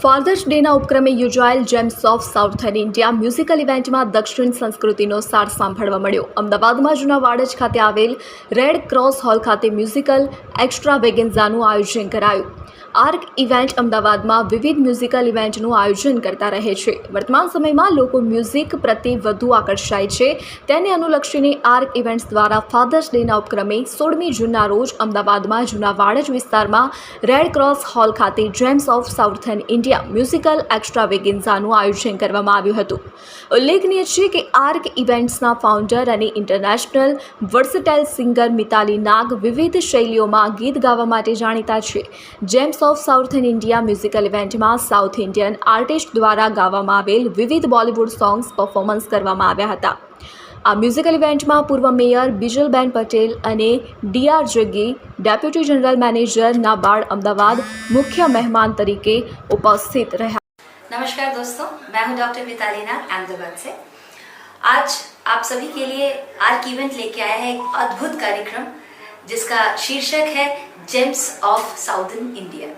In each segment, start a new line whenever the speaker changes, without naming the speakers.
Fathers ડેના ઉપક્રમે યોજાયેલ gems of southern India musical ઇવેન્ટમાં દક્ષિણ સંસ્કૃતિનો સાર સાંભળવા મળ્યો. અમદાવાદમાં જૂના વાડજ ખાતે આવેલ રેડ ક્રોસ હોલ ખાતે મ્યુઝિકલ એક્સ્ટ્રા વેગેન્ઝાનું આયોજન કરાયું. આર્ક ઇવેન્ટ અમદાવાદમાં વિવિધ મ્યુઝિકલ ઇવેન્ટનું આયોજન કરતા રહે છે. વર્તમાન સમયમાં લોકો મ્યુઝિક પ્રત્યે વધુ આકર્ષાય છે. તેને અનુલક્ષીને આર્ક ઇવેન્ટ્સ દ્વારા ફાધર્સ ડેના ઉપક્રમે સોળમી જૂનના રોજ અમદાવાદમાં જૂના વાડજ વિસ્તારમાં રેડ ક્રોસ હોલ ખાતે gems of southern India musical extra વેગેન્ઝાનું આયોજન કરવામાં આવ્યું હતું. ઉલ્લેખનીય છે કે આર્ક ઇવેન્ટ્સના ફાઉન્ડર અને international versatile singer Mitali Nag વિવિધ શૈલીઓમાં ગીત ગાવા માટે જાણીતા છે. Gems of south in India musical ઇવેન્ટમાં સાઉથ ઇન્ડિયન આર્ટિસ્ટ દ્વારા ગાવામાં આવેલ વિવિધ બોલિવૂડ સોંગ્સ પરફોર્મન્સ કરવામાં આવ્યા હતા. આ મ્યુઝિકલ ઇવેન્ટમાં પૂર્વ મેયર બિજલબેન પટેલ અને DR Jaggi deputy general manager NABARD Ahmedabad મુખ્ય મહેમાન તરીકે ઉપસ્થિત રહ્યા
नमस्कार दोस्तों मैं हूं डॉक्टर मिताली नाग अहमदाबाद से आज आप सभी के लिए आर्क इवेंट लेके आया है एक अद्भुत कार्यक्रम जिसका शीर्षक है जेम्स ऑफ साउदर्न इंडिया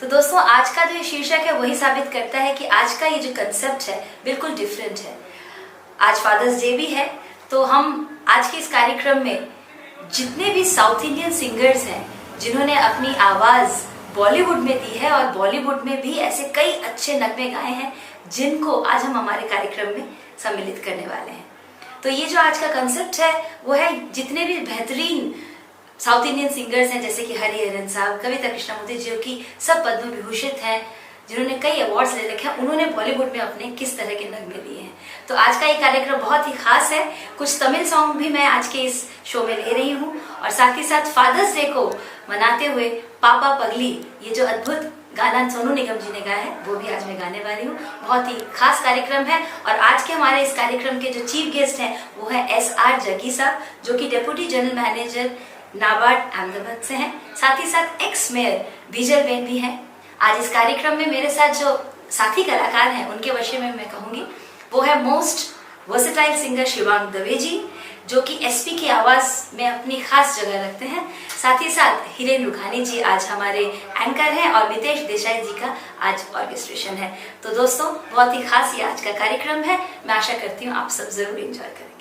तो दोस्तों आज का जो ये शीर्षक है वही साबित करता है कि आज का ये जो कंसेप्ट है बिल्कुल डिफरेंट है आज फादर्स डे भी है तो हम आज के इस कार्यक्रम में जितने भी साउथ इंडियन सिंगर्स हैं, जिन्होंने अपनी आवाज़ बॉलीवुड में दी है और बॉलीवुड में भी ऐसे कई अच्छे नगमे गाए हैं, जिनको आज हम हमारे कार्यक्रम में सम्मिलित करने वाले हैं। तो ये जो आज का कंसेप्ट है, वो है जितने भी बेहतरीन साउथ इंडियन सिंगर्स हैं, जैसे कि हरिहरन साहब, कविता कृष्णमूर्ति जो कि सब पद्म विभूषित हैं जिन्होंने कई अवार्ड्स ले रखे हैं, उन्होंने बॉलीवुड में अपने किस तरह के नगमे दिए हैं। तो आज का ये कार्यक्रम बहुत ही खास है। कुछ तमिल सॉन्ग भी मैं आज के इस शो में ले रही हूँ। और साथ ही साथ फादर्स डे को मनाते हुए पापा पगली ये जो अद्भुत गाना सोनू निगम जी ने गाया है, वो भी आज मैं गाने वाली हूँ। बहुत ही खास कार्यक्रम है। और आज के हमारे इस कार्यक्रम के जो चीफ गेस्ट हैं, वो है एस आर जगी साहब, जो कि deputy general manager NABARD Ahmedabad से हैं। साथ ही साथ एक्स मेयर बीजल बेन भी हैं। आज इस कार्यक्रम में मेरे साथ जो साथी कलाकार हैं, उनके विषय में मैं कहूँगी, वो है most versatile singer Shivang Dave ji जो कि एसपी की आवाज़ में अपनी खास जगह रखते हैं। साथ ही साथ हिरेन रुखानी जी आज हमारे एंकर हैं और मितेश देसाई जी का आज ऑर्केस्ट्रेशन है। तो दोस्तों, बहुत ही खास ये आज का कार्यक्रम है। मैं आशा करती हूँ आप सब ज़रूर एंजॉय करें